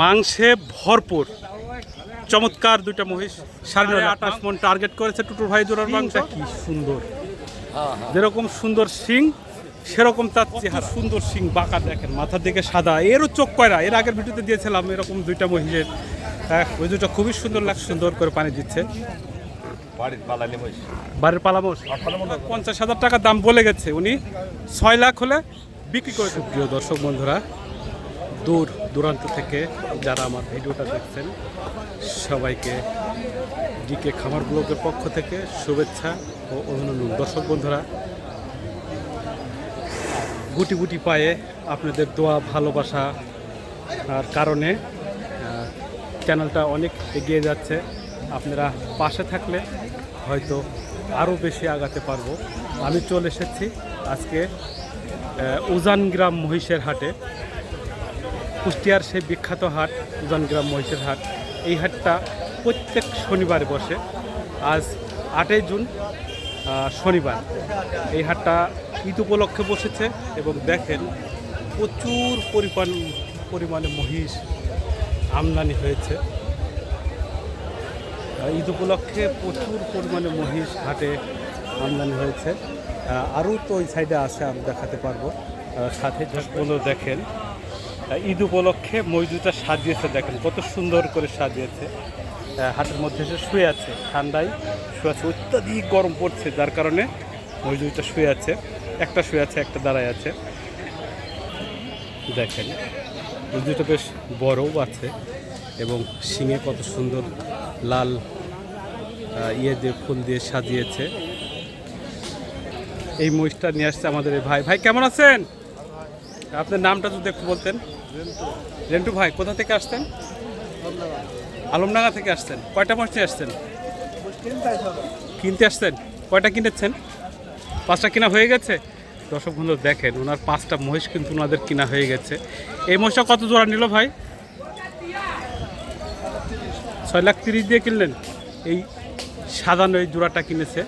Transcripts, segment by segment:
মাংসে ভরপুর। চমৎকার দুইটা মহিষ। সাড়ে আঠাশ মন টার্গেট করেছে টুটুর ভাই জোড়ার মাংস। কি সুন্দর। যেরকম সুন্দর সিং সেরকম তার চেহারা। সুন্দর। সিং বাঁকা দেখেন মাথার দিকে সাদা। এরও চোখ কয়রা? এর আগের ভিডিওতে দিয়েছিলাম এরকম দুইটা মহিষের। হ্যাঁ, ওই দুটো খুবই সুন্দর লাগ সুন্দর করে পানি দিচ্ছে। বাড়ির পালালি মহিষ। বাড়ির পালামোস পঞ্চাশ হাজার টাকা দাম বলে গেছে। উনি ছয় লাখ হলে বিক্রি করে দেবে। প্রিয় দর্শক বন্ধুরা দূর দূরান্ত থেকে যারা আমার ভিডিওটা দেখছেন, সবাইকে ডিকে খামার ব্লকের পক্ষ থেকে শুভেচ্ছা ও অভিনন্দন। দর্শক বন্ধুরা, গুটি গুটি পায়ে আপনাদের দোয়া, ভালোবাসা আর কারণে চ্যানেলটা অনেক এগিয়ে যাচ্ছে। আপনারা পাশে থাকলে হয়তো আরও বেশি আগাতে পারব। আমি চলে এসেছি আজকে উজান গ্রাম মহিষের হাটে। কুষ্টিয়ার সেই বিখ্যাত হাট উজানগ্রাম মহিষের হাট। এই হাটটা প্রত্যেক শনিবারে বসে। আজ আটই জুন শনিবার। এই হাটটা ঈদ উপলক্ষে বসেছে এবং দেখেন প্রচুর পরিমাণ, পরিমাণে মহিষ আমদানি হয়েছে। ঈদ উপলক্ষে প্রচুর পরিমাণে মহিষ হাটে আমদানি হয়েছে। আরও তো ওই সাইডে আছে, আমি দেখাতে পারব। সাথে ঝোঁকগুলো দেখেন ঈদ উপলক্ষে মজদুটা সাজিয়েছে, দেখেন কত সুন্দর করে সাজিয়েছে। হাটের মধ্যে এসে শুয়ে আছে, ঠান্ডায় শুয়ে আছে, অত্যাধিক গরম পড়ছে, যার কারণে মজদুরটা শুয়ে আছে, একটা শুয়ে আছে, একটা দাঁড়ায় আছে। দেখেন মজদুরটা বেশ বড়ও আছে এবং শিঙে কত সুন্দর লাল ইয়ে দিয়ে, ফুল দিয়ে সাজিয়েছে। এই মহিষটা নিয়ে আসছে আমাদের ভাই। ভাই, কেমন আছেন? আপনার নামটা যদি একটু বলতেন। রেন্টু। ভাই কোথা থেকে আসতেন আলমডাঙ্গা। থেকে আসতেন কয়টা মহিষ আসতেন কিনতে আসতেন কয়টা কিনেছেন? পাঁচটা কিনা হয়ে গেছে? দর্শক বন্ধু দেখেন ওনার পাঁচটা মহিষ কিন্তু ওনাদের কিনা হয়ে গেছে। এই মহিষটা কত জোড়া নিল ভাই? ছয় লাখ তিরিশ দিয়ে কিনলেন। এই সাধারণ এই জোড়াটা কিনেছে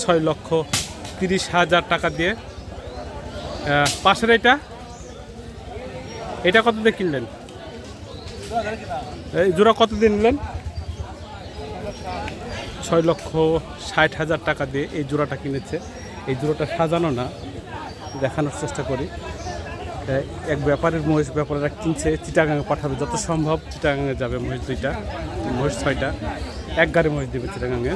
ছয় লক্ষ তিরিশ হাজার টাকা দিয়ে। পাশের এটা এটা কত দিয়ে কিনলেন? এই জোড়া কত দিয়ে নিলেন? ছয় লক্ষ ষাট হাজার টাকা দিয়ে এই জোড়াটা কিনেছে। এই জোড়াটা সাজানো না, দেখানোর চেষ্টা করি। এক ব্যাপারের মহিষ ব্যাপারীরা কিনছে, চিটাগাঙে পাঠাবে, যত সম্ভব চিটাগাঙে যাবে মহিষ দুইটা মহিষ ছয়টা। এক গাড়ি মহিষ দেবে চিটাগাঙে।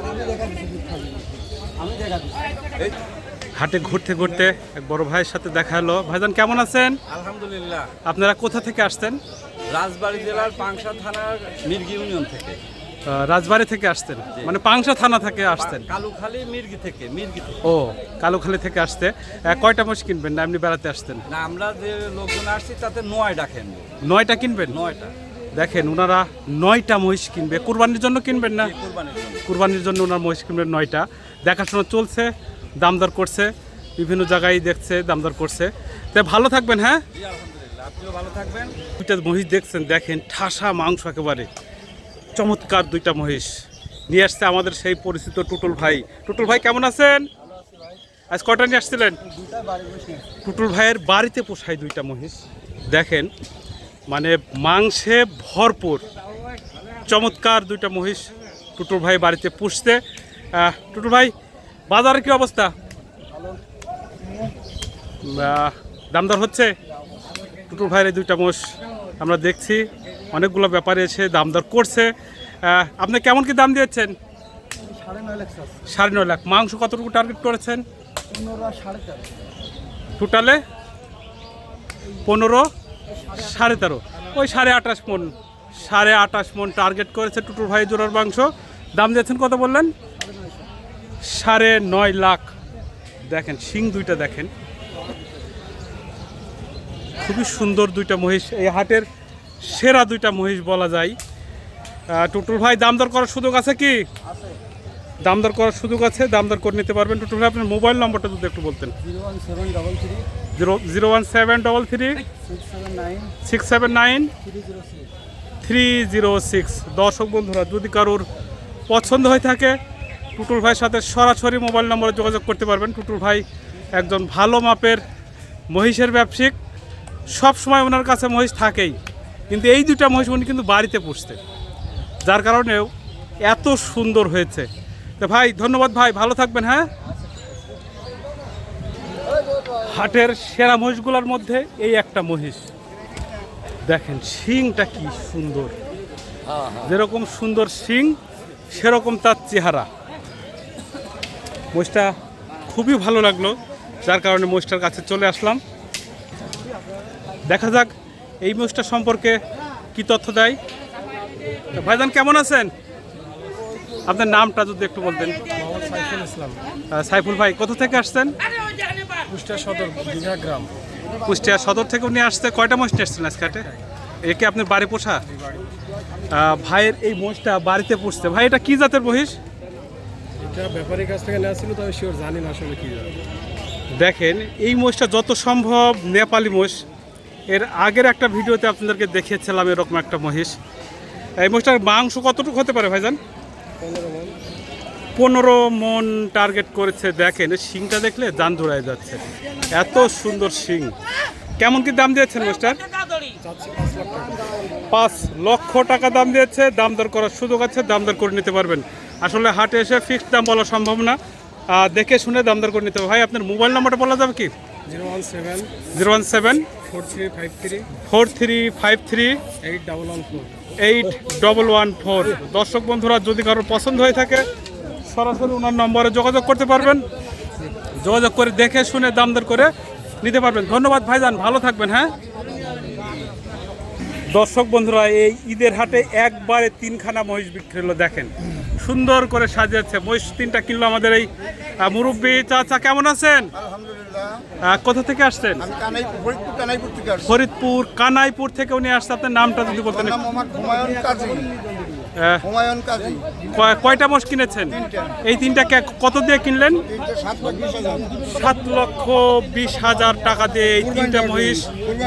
হাটে ঘুরতে ঘুরতে এক বড় ভাইয়ের সাথে দেখা হলো। ভাইজান কেমন আছেন? আলহামদুলিল্লাহ। আপনারা কোথা থেকে আসছেন? রাজবাড়ী জেলার পাংশা থানার মির্গি ইউনিয়ন থেকে। রাজবাড়ি থেকে আসতেন মানে পাংশা থানা থেকে আসতেন কালুখালী মির্গি থেকে মির্গি থেকে। ও কালুখালী থেকে আসতে কয়টা মহিষ কিনবেন না এমনি বেড়াতে আসতেন না আমরা যে লোকজন আসছি তাতে নয় ডাকেন নয়টা কিনবেন? নয়টা। দেখেন ওনারা নয়টা মহিষ কিনবে। কুরবানির জন্য কিনবেন না? কুরবানির জন্য। ওনার মহিষ কিনবেন নয়টা। দেখাশোনা চলছে। দামদর করছে, বিভিন্ন জায়গায় দেখছে দামদর করছে। তো ভালো থাকবেন হ্যাঁ? ভালো থাকবেন দুইটা মহিষ দেখছেন, দেখেন, ঠাসা মাংস একেবারে। চমৎকার দুইটা মহিষ। নিয়ে আসছে আমাদের সেই পরিচিত টুটুল ভাই। টুটুল ভাই, কেমন আছেন? আজ কটা নিয়ে আসছিলেন? টুটুল ভাইয়ের বাড়িতে পোষায় দুইটা মহিষ। দেখেন মানে মাংসে ভরপুর। চমৎকার দুইটা মহিষ টুটুল ভাই বাড়িতে পুষতে টুটুল ভাই বাজারের কি অবস্থা? দামদর হচ্ছে? টুটুল ভাইয়ের এই দুইটা মোষ আমরা দেখছি, অনেকগুলো ব্যাপারে এসে দাম দর করছে আপনি কেমন কি দাম দিয়েছেন? সাড়ে নয় লাখ। মাংস কতটুকু টার্গেট করেছেন? টোটালে পনেরো, সাড়ে তেরো। ওই সাড়ে আঠাশ মন, সাড়ে আঠাশ মন টার্গেট করেছে টুটুর ভাই জোড়ার মাংস। দাম দিয়েছেন কত বললেন? সাড়ে নয় লাখ দেখেন, শিং দুইটা দেখেন। খুবই সুন্দর দুইটা মহিষ। এই হাটের সেরা দুইটা মহিষ বলা যায়। টুটুল ভাই, দাম দর করার সুযোগ আছে কি? দাম দর করার সুযোগ আছে, দাম দর করে নিতে পারবেন। টুটুল ভাই, আপনার মোবাইল নম্বরটা যদি একটু বলতেন। Zero one seven double three. Six seven nine. Three zero six. দর্শক বন্ধুরা, যদি কারোর পছন্দ হয়ে থাকে টুটুল ভাইয়ের সাথে সরাসরি মোবাইল নম্বরে যোগাযোগ করতে পারবেন। টুটুল ভাই একজন ভালো মাপের মহিষের ব্যবসায়িক। সব সময় ওনার কাছে মহিষ থাকেই। কিন্তু এই দুটা মহিষ উনি কিন্তু বাড়িতে পুষতে যার কারণেও এত সুন্দর হয়েছে। তো ভাই, ধন্যবাদ ভাই, ভালো থাকবেন হ্যাঁ? হাটের সেরা মহিষগুলোর মধ্যে এই একটা মহিষ। দেখেন, শিংটা কি সুন্দর। যেরকম সুন্দর শিং, সেরকম তার চেহারা। মহিষটা খুবই ভালো লাগল যার কারণে মহিষটার কাছে চলে আসলাম। দেখা যাক এই মহিষটা সম্পর্কে কি তথ্য দেয়। ভাইজান কেমন আছেন? আপনার নামটা যদি একটু বলতেন। সাইফুল ইসলাম। সাইফুল ভাই কোথা থেকে আসছেন? কুষ্টিয়া সদর দীঘা গ্রাম। কুষ্টিয়া সদর থেকে উনি আসতে কয়টা মহিষ নিয়ে আসছেন আজকে? একে আপনার বাড়ি পোষা? ভাইয়ের এই মহিষটা বাড়িতে পুষছে। ভাই এটা কি জাতের মহিষ? এটা ব্যাপারীর কাছ থেকে নেওয়া ছিল তবে শিওর জানি না আসলে কি দেখেন এই মোষটা যত সম্ভব নেপালি মোষ। এর আগের একটা ভিডিওতে আপনাদেরকে দেখিয়েছিলাম এরকম একটা মহিষ। এই মোষটার মাংস কতটুকু হতে পারে ভাইজান? পনেরো মন। টার্গেট করেছে দেখেন শিংটা দেখলে যান জোড়ায় যাচ্ছে। এত সুন্দর শিং। কেমন কি দাম দিয়েছেন পাঁচ পাঁচ লক্ষ টাকা দাম দিয়েছে দাম দর করার সুযোগ আছে দাম দর করে নিতে পারবেন। আসলে হাটে এসে ফিক্সড দাম বলা সম্ভব না। দেখে শুনে দাম দর করে নিতে হবে। ভাই আপনার মোবাইল নাম্বারটা বলা যাবে কি? Zero one seven zero one seven four three five three four three five three eight double one four. Eight double one four দর্শক বন্ধুরা যদি কারোর পছন্দ হয়ে থাকে সরাসরি ওনার নম্বরে যোগাযোগ করতে পারবেন। যোগাযোগ করে দেখে শুনে দাম দর করে নিতে পারবেন। ধন্যবাদ ভাইজান ভালো থাকবেন হ্যাঁ? দর্শক বন্ধুরা এই ঈদের হাটে একবারে তিনখানা মহিষ বিক্রি হলো দেখেন। সুন্দর করে সাজিয়েছে। মহিষ তিনটা কিনলো আমাদের এই মুরব্বি চাচা কেমন আছেন? কোথা থেকে আসছেন? ফরিদপুর কানাইপুর থেকে উনি আসছে। আপনার নামটা যদি বলতেন কয়টা মোষ কিনেছেন? এই তিনটা কত দিয়ে কিনলেন? সাত লক্ষ বিশ হাজার। টাকা দিয়ে এই তিনটা মহিষ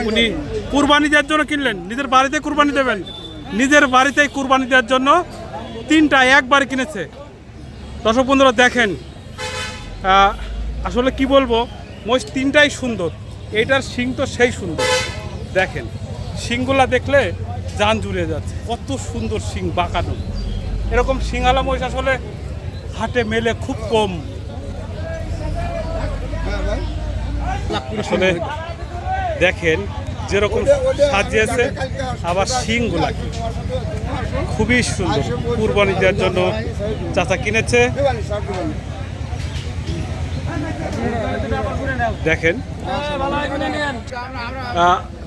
উনি কুরবানি দেওয়ার জন্য কিনলেন। নিজের বাড়িতে কুরবানি দেবেন। নিজের বাড়িতেই কুরবানি দেওয়ার জন্য তিনটা একবার কিনেছে। দর্শক বন্ধুরা দেখেন আসলে কি বলব, মহিষ তিনটাই সুন্দর, এইটার শিং তো সেই সুন্দর। দেখেন, শিংগুলা দেখলে যান জুড়ে যাচ্ছে, কত সুন্দর শিং বাঁকানো। এরকম শিঙালা মহিষ আসলে হাটে মেলে খুব কম। আসলে দেখেন, যেরকম সাজিয়েছে, আবার শিংগুলা খুবই সুন্দর কুরবানি দেওয়ার জন্য চাচা কিনেছে। দেখেন।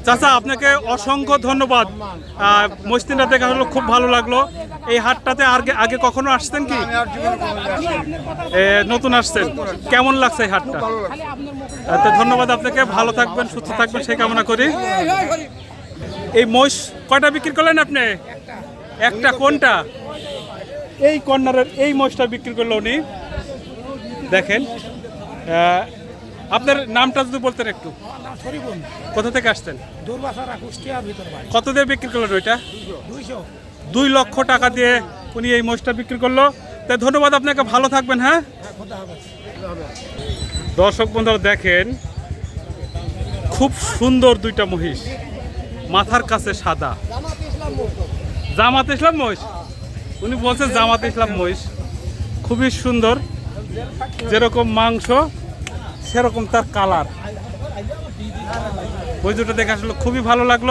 চাচা, আপনাকে অসংখ্য ধন্যবাদ। মসজিদটা দেখা হলো খুব ভালো লাগল। এই হাটটাতে আগে আগে কখনো আসছেন কি? নতুন আসছেন। কেমন লাগছে এই হাটটা? তো ধন্যবাদ আপনাকে। ভালো থাকবেন, সুস্থ থাকবেন, সেই কামনা করি। এই মোষ কয়টা বিক্রি করলেন আপনি? একটা কোনটা? এই কর্নারের এই মোষটা বিক্রি করল উনি। দেখেন আপনার নামটা যদি বলতেন একটু। কোথা থেকে আসতেন দূরবাসারা কুষ্টিয়ার ভিতর বাড়ি। কত দিয়ে বিক্রি করলেন ওইটা? দুই লক্ষ টাকা দিয়ে উনি এই মোষটা বিক্রি করল। তাই ধন্যবাদ আপনাকে ভালো থাকবেন হ্যাঁ? দর্শক বন্ধুরা দেখেন খুব সুন্দর দুইটা মহিষ। মাথার কাছে সাদা। জামাত ইসলাম মহিষ। উনি বলছে জামাত ইসলাম মহিষ। খুবই সুন্দর। যেরকম মাংস, সেরকম তার কালার। ওই দুটো দেখে আসলে খুবই ভালো লাগল।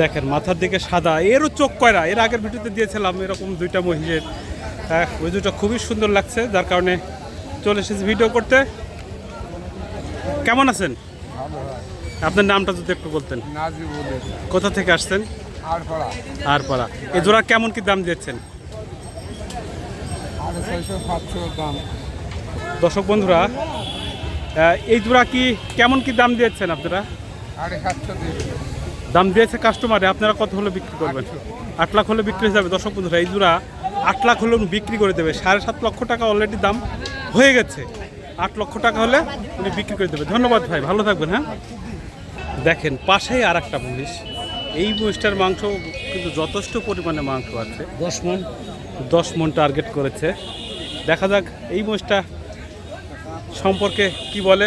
দেখেন, মাথার দিকে সাদা। এরও চোখ কয়রা। এর আগের ভিডিওতে দিয়েছিলাম এরকম দুইটা মহিষের। ওই দুটো খুবই সুন্দর লাগছে, যার কারণে চলে এসেছি ভিডিও করতে। কেমন আছেন? আপনার নামটা যদি একটু বলতেন। কোথা থেকে আসছেন? আর পাড়া এই জোড়া কেমন কি দাম দিয়েছেন? দর্শক বন্ধুরা এই জোড়া কি কেমন কি দাম দিয়েছেন আপনারা? দাম দিয়েছে কাস্টমারে আপনারা কত হলে বিক্রি করবেন? আট লাখ হলে বিক্রি হয়ে যাবে। দর্শক বন্ধুরা এই জোড়া আট লাখ হলে বিক্রি করে দেবে। সাড়ে সাত লক্ষ টাকা অলরেডি দাম হয়ে গেছে। আট লক্ষ টাকা হলে উনি বিক্রি করে দেবে। ধন্যবাদ ভাই ভালো থাকবেন হ্যাঁ? দেখেন পাশেই আর একটা মহিষ। এই মহিষটার মাংস কিন্তু যথেষ্ট পরিমাণে মাংস আছে। দশ মন দশ মন টার্গেট করেছে। দেখা যাক এই মহিষটা সম্পর্কে কি বলে।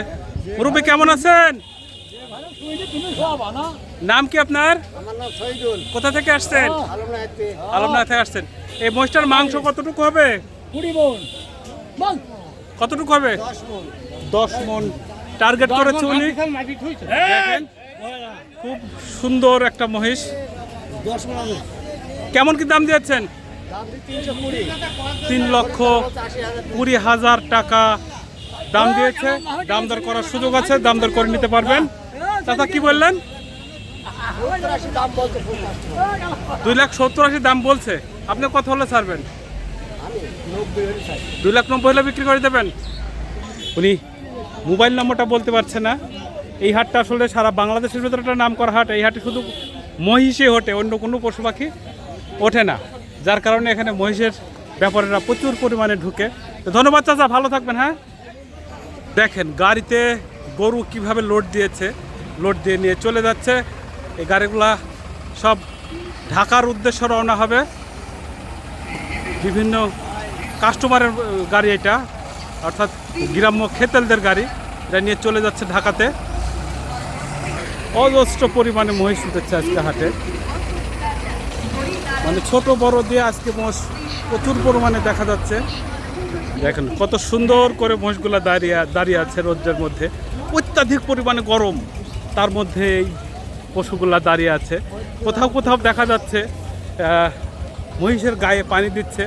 মুরব্বী কেমন আছেন? নাম কি আপনার? আমার নাম শহীদুল কোথা থেকে আসছেন? আলমনাইতে। আলমনা থেকে আসছেন। এই মহিষটার মাংস কতটুকু হবে? কতটুকু হবে? দশ মন দশ মন টার্গেট করেছে উনি। দেখেন। খুব সুন্দর একটা মহিষ। কেমন কি দাম দিয়েছেন? তিন লক্ষ কুড়ি হাজার টাকা দাম দিয়েছে। দাম দর করার সুযোগ আছে, দাম দর করে নিতে পারবেন। চাচা, কি বললেন? দুই লাখ সত্তর আশি দাম বলছে। আপনি কত হলে ছাড়বেন? দুই লাখ নব্বই হলে বিক্রি করে দেবেন? উনি মোবাইল নম্বরটা বলতে পারছে না। এই হাটটা আসলে সারা বাংলাদেশের ভিতরে একটা নাম করা হাট। এই হাটে শুধু মহিষে ওঠে, অন্য কোনো পশু পাখি ওঠে না। যার কারণে এখানে মহিষের ব্যাপারেরা প্রচুর পরিমাণে ঢুকে। তো ধন্যবাদ চাচা, ভালো থাকবেন হ্যাঁ? দেখেন, গাড়িতে গরু কীভাবে লোড দিয়েছে, লোড দিয়ে নিয়ে চলে যাচ্ছে। এই গাড়িগুলা সব ঢাকার উদ্দেশ্যে রওনা হবে। বিভিন্ন কাস্টমারের গাড়ি এটা, অর্থাৎ গ্রাম্য খেতেলদের গাড়ি এটা নিয়ে চলে যাচ্ছে ঢাকাতে। অজস্র পরিমাণে মহিষ উঠেছে আজকে হাটে। মানে ছোট, বড় দিয়ে আজকে মহিষ প্রচুর পরিমাণে দেখা যাচ্ছে। দেখেন কত সুন্দর করে মহিষগুলো দাঁড়িয়ে দাঁড়িয়ে আছে রোদ্রের মধ্যে। অত্যাধিক পরিমাণে গরম তার মধ্যে এই পশুগুলা দাঁড়িয়ে আছে। কোথাও কোথাও দেখা যাচ্ছে মহিষের গায়ে পানি দিচ্ছে।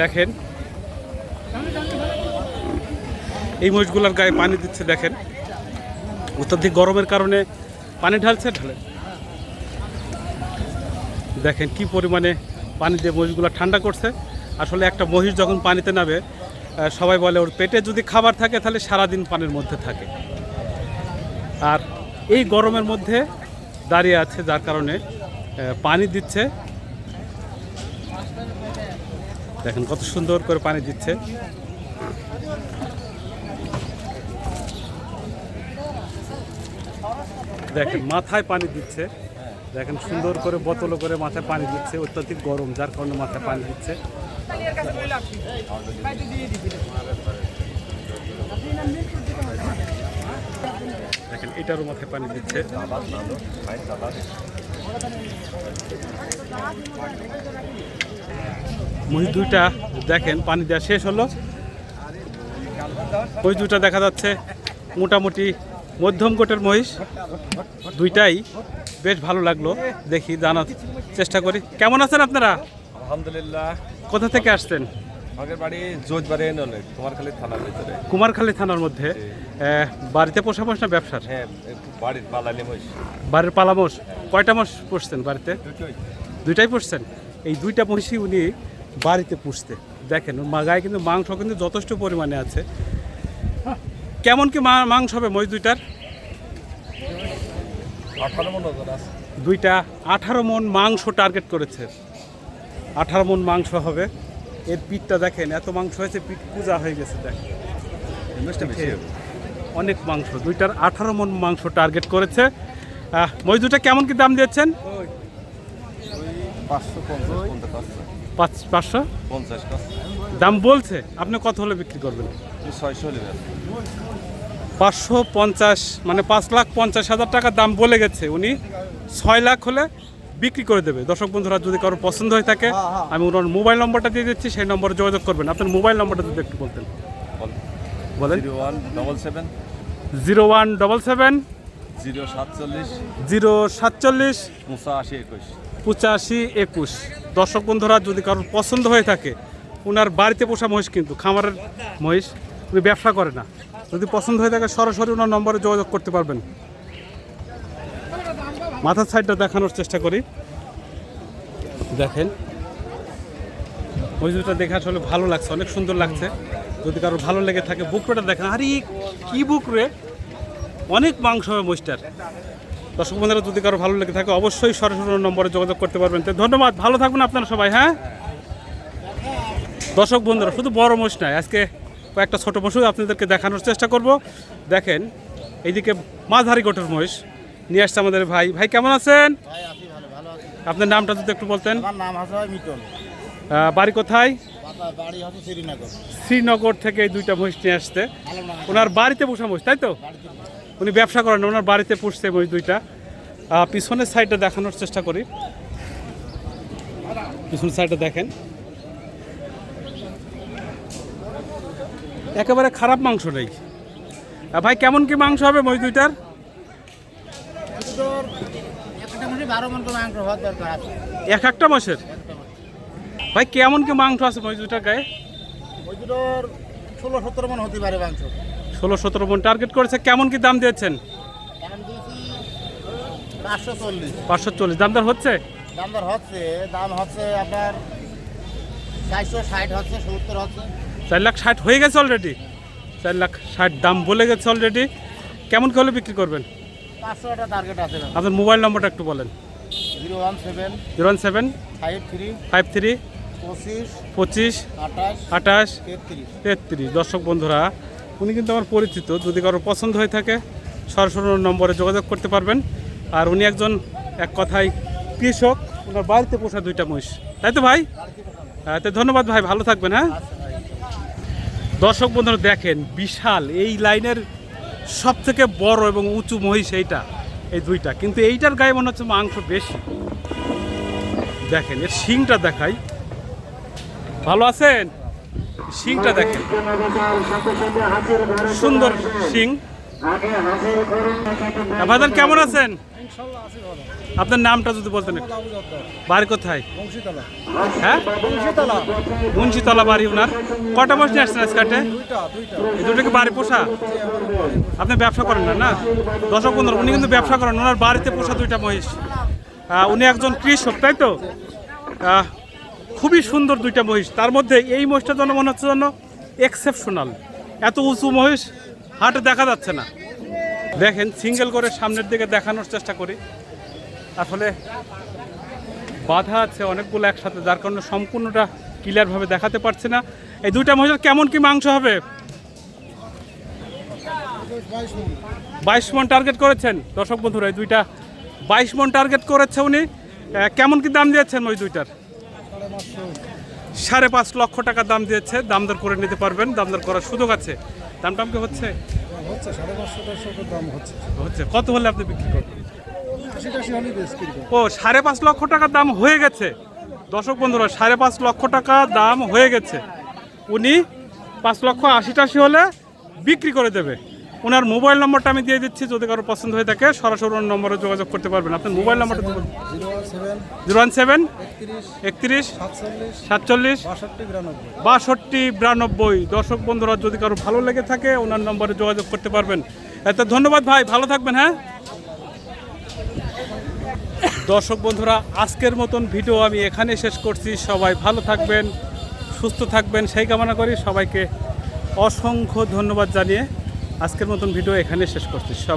দেখেন। এই মহিষগুলোর গায়ে পানি দিচ্ছে, দেখেন। অত্যাধিক গরমের কারণে পানি ঢালছে, ঢালে। দেখেন কি পরিমাণে পানি দিয়ে মহিষগুলো ঠান্ডা করছে। আসলে একটা মহিষ যখন পানিতে নামে সবাই বলে, ওর পেটে যদি খাবার থাকে, তাহলে সারাদিন পানির মধ্যে থাকে। আর এই গরমের মধ্যে দাঁড়িয়ে আছে, যার কারণে পানি দিচ্ছে। দেখেন কত সুন্দর করে পানি দিচ্ছে। দেখেন, মাথায় পানি দিচ্ছে। দেখেন, সুন্দর করে বোতল করে মাথায় পানি দিচ্ছে, অত্যাধিক গরম, যার কারণে মাথায় পানি দিচ্ছে। দেখেন, এটারও মাথায় পানি দিচ্ছে। মহিষ দুইটা, দেখেন, পানি দেওয়া শেষ হলো। ওই দুইটা দেখা যাচ্ছে। মোটামুটি মধ্যম কোটের মহিষ দুইটাই বেশ ভালো লাগল। দেখি জানার চেষ্টা করি। কেমন আছেন আপনারা? আলহামদুলিল্লাহ। কোথা থেকে আসছেন? আগের বাড়ি জোজবাড়ি কুমারখালী থানার ভিতরে। কুমারখালী থানার মধ্যে। বাড়িতে পোষা মোষ না ব্যবসার? হ্যাঁ বাড়ির পালালি মহিষ বাড়ির পালা মোষ। কয়টা মোষ পুষছেন বাড়িতে? দুইটাই পুষছেন? এই দুইটা মহিষই উনি বাড়িতে পুষতে। দেখেন মা- গায়ে কিন্তু মাংস কিন্তু যথেষ্ট পরিমাণে আছে। কেমন কি মাংস হবে মহিষ দুইটার? দুইটা। আঠারো মন মাংস টার্গেট করেছে। আঠারো মন মাংস হবে। এর পিঠটা দেখেন এত মাংস হয়েছে পিঠ পূজা হয়ে গেছে দেখেন। অনেক মাংস দুইটার আঠারো মন মাংস টার্গেট করেছে। মহিষ দুটা কেমন কি দাম দিয়েছেন? পাঁচশো? পঞ্চাশ পাঁচশো। দাম বলছে। আপনি কত হলে বিক্রি করবেন? ছয়শো পাঁচশো পঞ্চাশ মানে পাঁচ লাখ পঞ্চাশ হাজার টাকা দাম বলে গেছে। উনি ছয় লাখ হলে বিক্রি করে দেবে। দর্শক বন্ধুরা যদি কারও পছন্দ হয়ে থাকে আমি ওনার মোবাইল নম্বরটা দিয়ে দিচ্ছি সেই নম্বরে যোগাযোগ করবেন। আপনার মোবাইল নম্বরটা যদি একটু বলতেন। বলেন। Zero one double seven. Zero one double seven. Zero সাতচল্লিশ। জিরো সাতচল্লিশ। পঁচাশি একুশ। পঁচাশি একুশ। দর্শক বন্ধুরা যদি কারোর পছন্দ হয়ে থাকে ওনার বাড়িতে পোষা মহিষ কিন্তু খামারের মহিষ উনি ব্যবসা করে না। যদি পছন্দ হয়ে থাকে সরাসরি ওনার নম্বরে যোগাযোগ করতে পারবেন। মাথার সাইডটা দেখানোর চেষ্টা করি। দেখেন। মহিষটা দেখে আসলে ভালো লাগছে, অনেক সুন্দর লাগছে। যদি কারও ভালো লেগে থাকে বুকরোটা দেখেন। আরে, কি বুকরে অনেক মাংস হবে মহিষটার দর্শক বন্ধুরা, যদি কারও ভালো লেগে থাকে, অবশ্যই সরাসরি নম্বরে যোগাযোগ করতে পারবেন। তো ধন্যবাদ, ভালো থাকবেন আপনারা সবাই হ্যাঁ? দর্শক বন্ধুরা, শুধু বড় মোষ নয়, আজকে কয়েকটা ছোট পশু আপনাদেরকে দেখানোর চেষ্টা করব। দেখেন এইদিকে মাঝারি গোটের মহিষ নিয়ে আসছে আমাদের ভাই। ভাই কেমন আছেন? আপনার নামটা যদি একটু বলতেন। বাড়ি কোথায়? শ্রীনগর। থেকে এই দুইটা মহিষ নিয়ে আসতে ওনার বাড়িতে বসা মহিষ তাই তো? উনি ব্যবসা করেন ওনার বাড়িতে পুষছে ওই দুইটা। পিছনের সাইডটা দেখানোর চেষ্টা করি। পিছনের সাইডটা দেখেন। একেবারে খারাপ মাংস নেই। ভাই, কেমন কি মাংস হবে ওই দুইটার? এক একটা মাসের? ভাই, কেমন কি মাংস আছে ওই দুইটার গায়ে? ষোলো সতেরো মন হতে পারে মাংস ষোলো সতেরো মন টার্গেট করেছে। কেমন কি দাম দিয়েছেন? পাঁচশো চল্লিশ। দাম দর হচ্ছে? দাম দর হচ্ছে, দাম হচ্ছে আপনার চারশো ষাট হচ্ছে, সত্তর হচ্ছে। চার লাখ ষাট হয়ে গেছে অলরেডি চার লাখ ষাট দাম বলে গেছে অলরেডি কেমন কি হলে বিক্রি করবেন? পাঁচশো টার্গেট আছে আপনার মোবাইল নম্বরটা একটু বলেন। Zero one seven zero one seven five three five three পঁচিশ আঠাশ তেত্রিশ। দর্শক বন্ধুরা উনি কিন্তু আমার পরিচিত। যদি কারোর পছন্দ হয়ে থাকে সরাসরি নম্বরে যোগাযোগ করতে পারবেন। আর উনি একজন এক কথায় কৃষক। ওনার বাড়িতে পোষা দুইটা মহিষ। তাই তো ভাই? হ্যাঁ তো ধন্যবাদ ভাই ভালো থাকবেন হ্যাঁ? দর্শক বন্ধুরা দেখেন, বিশাল। এই লাইনের সব থেকে বড় এবং উঁচু মহিষ এইটা, এই দুইটা। কিন্তু এইটার গায়ে মনে হচ্ছে মাংস বেশি। দেখেন, এর শিংটা দেখাই। ভালো আছেন? শিংটা দেখেন। সুন্দর শিং। ভাইজান কেমন আছেন? আপনার নামটা যদি বলতেন বাড়ি কোথায়? হ্যাঁ? মুন্সিতলা। বাড়ি ওনার। কটা মাস নিয়ে আসছেন আজকাটে দুটো কি বাড়ি পোষা? আপনি ব্যবসা করেন না না? দর্শক বন্ধুরা উনি কিন্তু ব্যবসা করেন ওনার বাড়িতে পোষা দুইটা মহিষ। উনি একজন কৃষক তাই তো? আহ, খুবই সুন্দর দুইটা মহিষ। তার মধ্যে এই মহিষটা যেন মনে হচ্ছে যেন এক্সেপশনাল এত উঁচু মহিষ হাটে দেখা যাচ্ছে না। দেখেন সিঙ্গেল করে সামনের দিকে দেখানোর চেষ্টা করি। আসলে বাধা আছে অনেকগুলো একসাথে, যার কারণে সম্পূর্ণটা ক্লিয়ারভাবে দেখাতে পারছি না। এই দুইটা মহিষের কেমন কি মাংস হবে? বাইশ মন টার্গেট করেছেন। দর্শক বন্ধুরা, এই দুইটা বাইশ মন টার্গেট করেছে উনি। কেমন কি দাম দিয়েছেন ওই দুইটার? সাড়ে পাঁচ লক্ষ টাকা দাম দিয়েছে। দাম দর করে নিতে পারবেন। দাম দর করার সুযোগ আছে। দাম টাম কি হচ্ছে? হচ্ছে সাড়ে পাঁচশো দাম হচ্ছে। হচ্ছে। কত হলে আপনি বিক্রি করবেন? ও সাড়ে পাঁচ লক্ষ টাকার দাম হয়ে গেছে। দর্শক বন্ধুরা সাড়ে পাঁচ লক্ষ টাকা দাম হয়ে গেছে। উনি পাঁচ লক্ষ আশি টাশি হলে বিক্রি করে দেবে। ওনার মোবাইল নম্বরটা আমি দিয়ে দিচ্ছি, যদি কারও পছন্দ হয়ে থাকে, সরাসরি ওনার নম্বরে যোগাযোগ করতে পারবেন। আপনার মোবাইল নম্বরটা জিরো ওয়ান সেভেন, একত্রিশ, সাতচল্লিশ বাষট্টি, বিরানব্বই। দর্শক বন্ধুরা, যদি কারও ভালো লেগে থাকে, ওনার নম্বরে যোগাযোগ করতে পারবেন। এত ধন্যবাদ ভাই, ভালো থাকবেন হ্যাঁ? দর্শক বন্ধুরা, আজকের মতন ভিডিও আমি এখানে শেষ করছি। সবাই ভালো থাকবেন, সুস্থ থাকবেন, সেই কামনা করি। সবাইকে অসংখ্য ধন্যবাদ জানিয়ে আজকের মতন ভিডিও এখানে শেষ করছি। সব